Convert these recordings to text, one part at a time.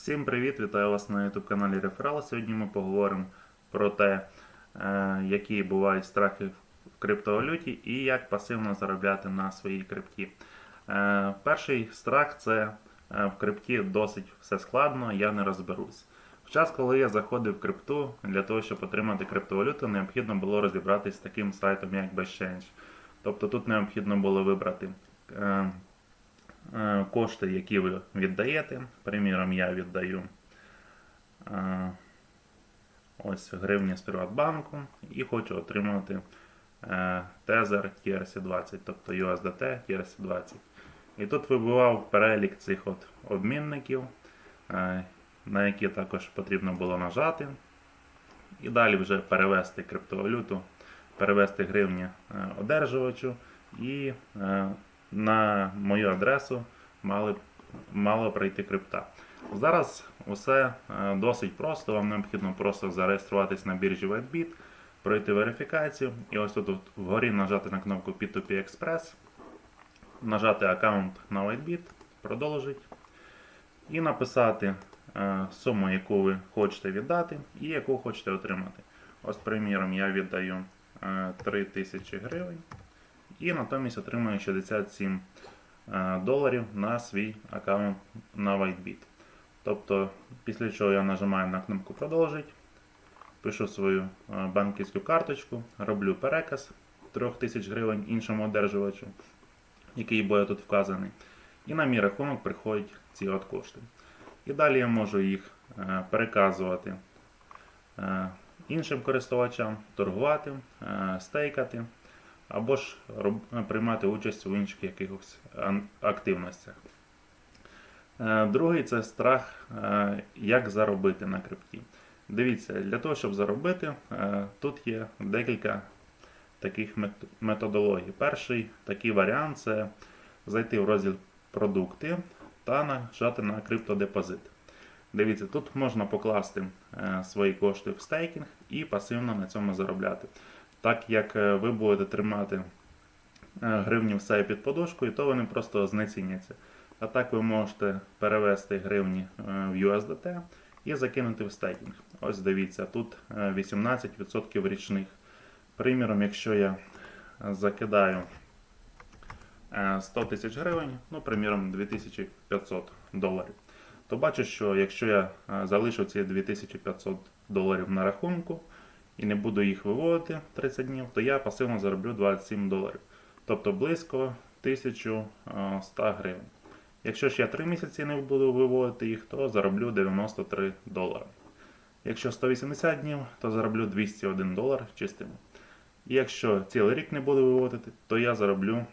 Всім привіт! Вітаю вас на YouTube каналі Реферал. Сьогодні ми поговоримо про те, е, які бувають страхи в криптовалюті і як пасивно заробляти на своїй крипті. Е, Перший страх це е, в крипті досить все складно, я не розберусь. В час, коли я заходив в крипту, для того, щоб отримати криптовалюту, необхідно було розібратися з таким сайтом, як BestChange. Тобто тут необхідно було вибрати. Е, кошти, які ви віддаєте. Приміром, я віддаю е, ось гривні з Приватбанку і хочу отримати е, Tether TRC20, тобто USDT TRC20. І тут вибивав перелік цих от обмінників, на які також потрібно було нажати. І далі вже перевести криптовалюту, перевести гривні одержувачу і на мою адресу мали, мало прийти крипта. Зараз усе е, досить просто. Вам необхідно просто зареєструватись на біржі WhiteBit, пройти верифікацію і ось тут вгорі нажати на кнопку P2P Express, нажати аккаунт на WhiteBit, продовжити і написати е, суму, яку ви хочете віддати і яку хочете отримати. Ось, приміром, я віддаю е, 3000 гривень і натомість отримую 67 е, доларів на свій аккаунт на WhiteBit. Тобто, після чого я нажимаю на кнопку Продовжить, пишу свою е, банківську карточку, роблю переказ 3000 гривень іншому одержувачу, який буде тут вказаний. І на мій рахунок приходять ці от кошти. І далі я можу їх е, переказувати іншим користувачам, торгувати, стейкати або ж приймати участь у інших якихось активностях. Е, Другий це страх, е, як заробити на крипті. Дивіться, для того, щоб заробити, е, тут є декілька таких методологій. Перший такий варіант це зайти в розділ продукти та нажати на криптодепозит. Дивіться, тут можна покласти свої кошти в стейкінг і пасивно на цьому заробляти. Так як е, ви будете тримати е, гривні в себе під подушкою, то вони просто знеціняться. А так ви можете перевести гривні е, в USDT і закинути в стейкінг. Ось дивіться, тут е, 18% річних. Приміром, якщо я закидаю е, 100 тисяч гривень, ну, приміром, 2500 доларів, то бачу, що якщо я залишу ці 2500 доларів на рахунку і не буду їх виводити 30 днів, то я пасивно зароблю 27 доларів. Тобто близько 1100 гривень. Якщо ж я 3 місяці не буду виводити їх, то зароблю 93 долари. Якщо 180 днів, то зароблю 201 долар чистим. І якщо цілий рік не буду виводити, то я зароблю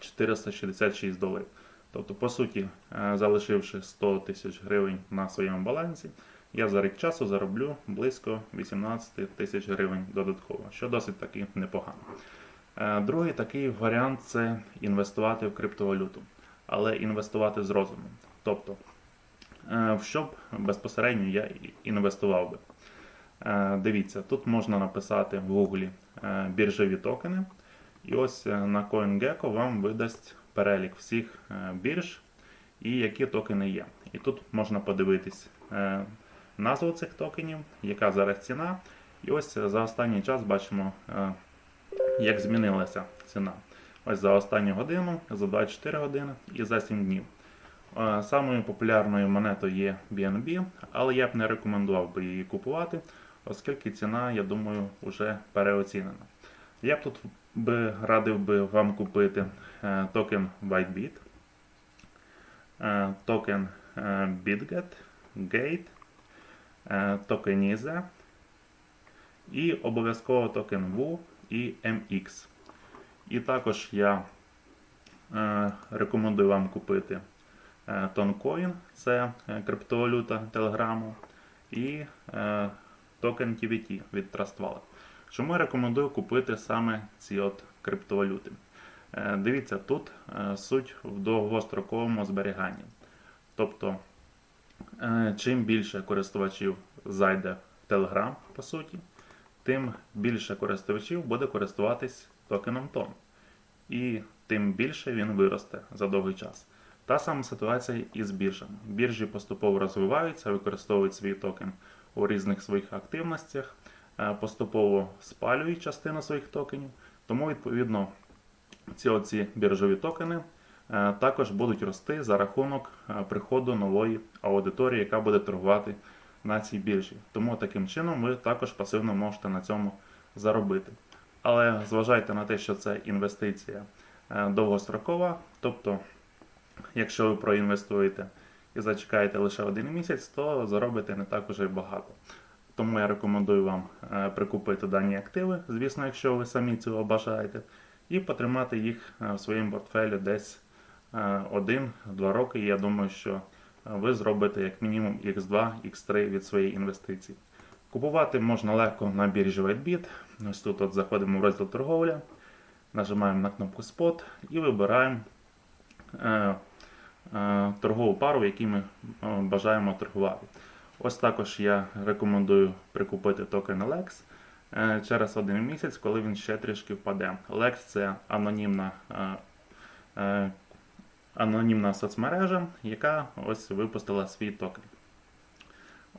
466 доларів. Тобто, по суті, е, залишивши 100 тисяч гривень на своєму балансі, я за рік часу зароблю близько 18 тисяч гривень додатково, що досить таки непогано. Е, Другий такий варіант це інвестувати в криптовалюту, але інвестувати з розумом. Тобто, е, в що б безпосередньо я інвестував би. Е, Дивіться, тут можна написати в е, біржові токени, і ось на CoinGecko вам видасть перелік всіх бірж і які токени є. І тут можна подивитись назву цих токенів, яка зараз ціна. І ось е, за останній час бачимо, е, як змінилася ціна. Ось за останню годину, за 24 години і за 7 днів. Е, Самою популярною монетою є BNB, але я б не рекомендував би її купувати, оскільки ціна, я думаю, вже переоцінена. Я б тут би радив би вам купити токен WhiteBit, токен BitGet, Gate, е, токен IZE і обов'язково токен WU і MX. І також я е, рекомендую вам купити е, Toncoin, це криптовалюта Телеграму, і токен TVT від Trust Wallet. Чому я рекомендую купити саме ці от криптовалюти? Дивіться, тут суть в довгостроковому зберіганні. Тобто, чим більше користувачів зайде в Telegram, по суті, тим більше користувачів буде користуватись токеном TON. І тим більше він виросте за довгий час. Та сама ситуація і з біржами. Біржі поступово розвиваються, використовують свій токен у різних своїх активностях, е, поступово спалюють частину своїх токенів. Тому, відповідно, ці оці біржові токени е, також будуть рости за рахунок е, приходу нової аудиторії, яка буде торгувати на цій біржі. Тому таким чином ви також пасивно можете на цьому заробити. Але зважайте на те, що це інвестиція е, довгострокова, тобто, якщо ви проінвестуєте і зачекаєте лише один місяць, то заробите не так уже багато. Тому я рекомендую вам е, прикупити дані активи, звісно, якщо ви самі цього бажаєте, і потримати їх е, в своєму портфелі десь 1-2 роки. І я думаю, що е, ви зробите як мінімум X2, X3 від своєї інвестиції. Купувати можна легко на біржі WhiteBit. Ось тут от заходимо в розділ торговля, нажимаємо на кнопку Spot і вибираємо е, е, торгову пару, якій ми е, бажаємо торгувати. Ось також я рекомендую прикупити токен Lex е, через один місяць, коли він ще трішки впаде. Lex це анонімна, е, е, анонімна соцмережа, яка ось випустила свій токен.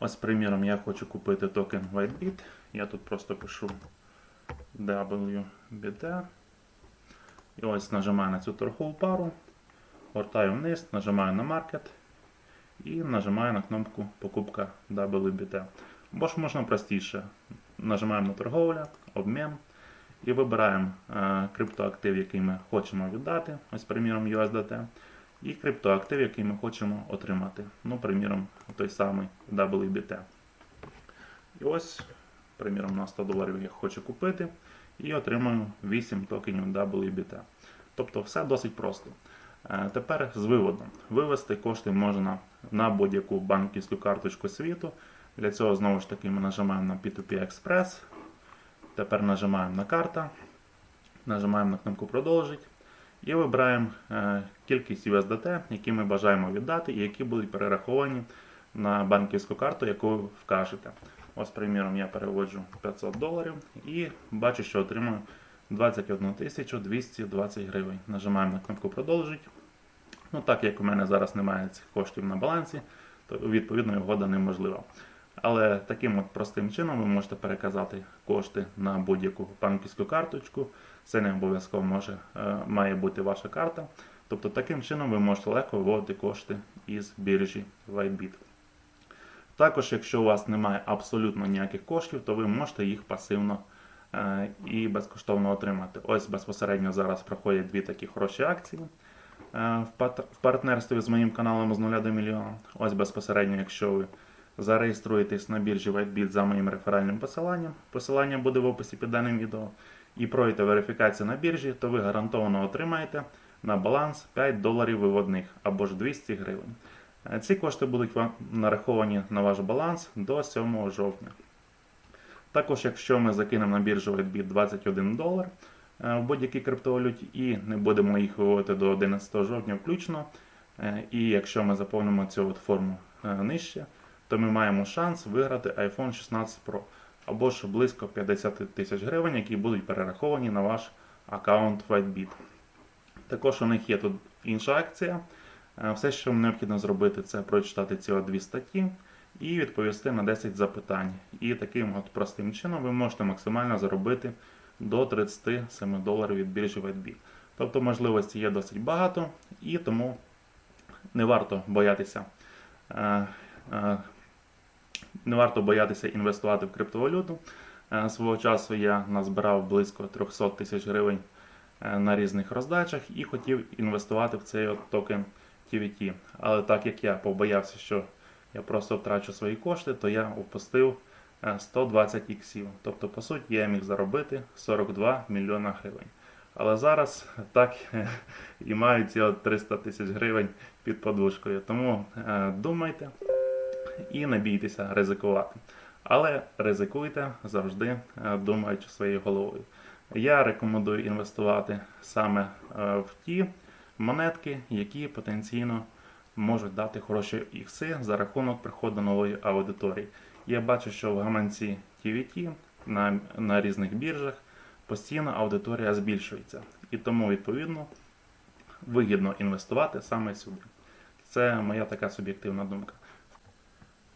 Ось, приміром, я хочу купити токен WhiteBit. Я тут просто пишу WBT. І ось нажимаю на цю торгову пару, гортаю вниз, нажимаю на Market і нажимаю на кнопку Покупка WBT. Або ж можна простіше. Нажимаємо на торговля, обмін і вибираємо е, криптоактив, який ми хочемо віддати, ось, приміром, USDT, і криптоактив, який ми хочемо отримати. Ну, приміром, той самий WBT. І ось, приміром, на 100 доларів я хочу купити і отримую 8 токенів WBT. Тобто все досить просто. Е, Тепер з виводом. Вивести кошти можна на будь-яку банківську карточку світу. Для цього знову ж таки ми нажимаємо на P2P Express. Тепер нажимаємо на карта, нажимаємо на кнопку Продовжить і вибираємо е, кількість USDT, які ми бажаємо віддати, і які будуть перераховані на банківську карту, яку ви вкажете. Ось, приміром, я переводжу 500 доларів і бачу, що отримую 21 220 гривень. Нажимаємо на кнопку Продовжить. Ну, так як у мене зараз немає цих коштів на балансі, то відповідно угода неможлива. Але таким от простим чином ви можете переказати кошти на будь-яку банківську карточку. Це не обов'язково може, е, має бути ваша карта. Тобто таким чином ви можете легко виводити кошти із біржі WhiteBit. Також, якщо у вас немає абсолютно ніяких коштів, то ви можете їх пасивно е, і безкоштовно отримати. Ось безпосередньо зараз проходять дві такі хороші акції е, в партнерстві з моїм каналом з 0 до мільйона. Ось безпосередньо, якщо ви зареєструєтесь на біржі WhiteBit за моїм реферальним посиланням, посилання буде в описі під даним відео, і пройдете верифікацію на біржі, то ви гарантовано отримаєте на баланс 5 доларів виводних або ж 200 гривень. Е, Ці кошти будуть вам нараховані на ваш баланс до 7 жовтня. Також, якщо ми закинемо на біржу WhiteBit 21 долар е, в будь-якій криптовалюті і не будемо їх виводити до 11 жовтня включно, е, і якщо ми заповнимо цю от форму нижче, то ми маємо шанс виграти iPhone 16 Pro або ж близько 50 тисяч гривень, які будуть перераховані на ваш аккаунт WhiteBit. Також у них є тут інша акція. Е, Все, що вам необхідно зробити, це прочитати ці дві статті і відповісти на 10 запитань. І таким от простим чином ви можете максимально заробити до 37 доларів від біржі WhiteBit. Тобто можливості є досить багато, і тому не варто боятися. Е, е, Не варто боятися інвестувати в криптовалюту. Е, Свого часу я назбирав близько 300 тисяч гривень е, на різних роздачах і хотів інвестувати в цей от токен TVT. Але так як я побоявся, що я просто втрачу свої кошти, то я опустив е, 120 іксів. Тобто, по суті, я міг заробити 42 мільйона гривень. Але зараз так і маю ці от 300 тисяч гривень під подушкою. Тому е, думайте і не бійтеся ризикувати. Але ризикуйте завжди е, думаючи своєю головою. Я рекомендую інвестувати саме е, в ті монетки, які потенційно можуть дати хороші ікси за рахунок приходу нової аудиторії. Я бачу, що в гаманці TVT на, на різних біржах постійно аудиторія збільшується. І тому, відповідно, вигідно інвестувати саме сюди. Це моя така суб'єктивна думка.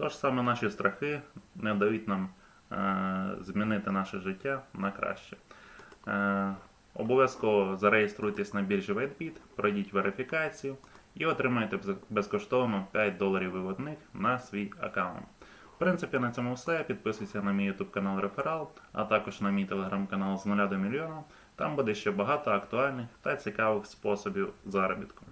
Тож саме наші страхи не дають нам е, змінити наше життя на краще. Е, обов'язково зареєструйтесь на біржі WhiteBit, пройдіть верифікацію і отримайте безкоштовно 5 доларів виводних на свій аккаунт. В принципі, на цьому все. Підписуйся на мій YouTube канал Реферал, а також на мій телеграм-канал з 0 до мільйона. Там буде ще багато актуальних та цікавих способів заробітку.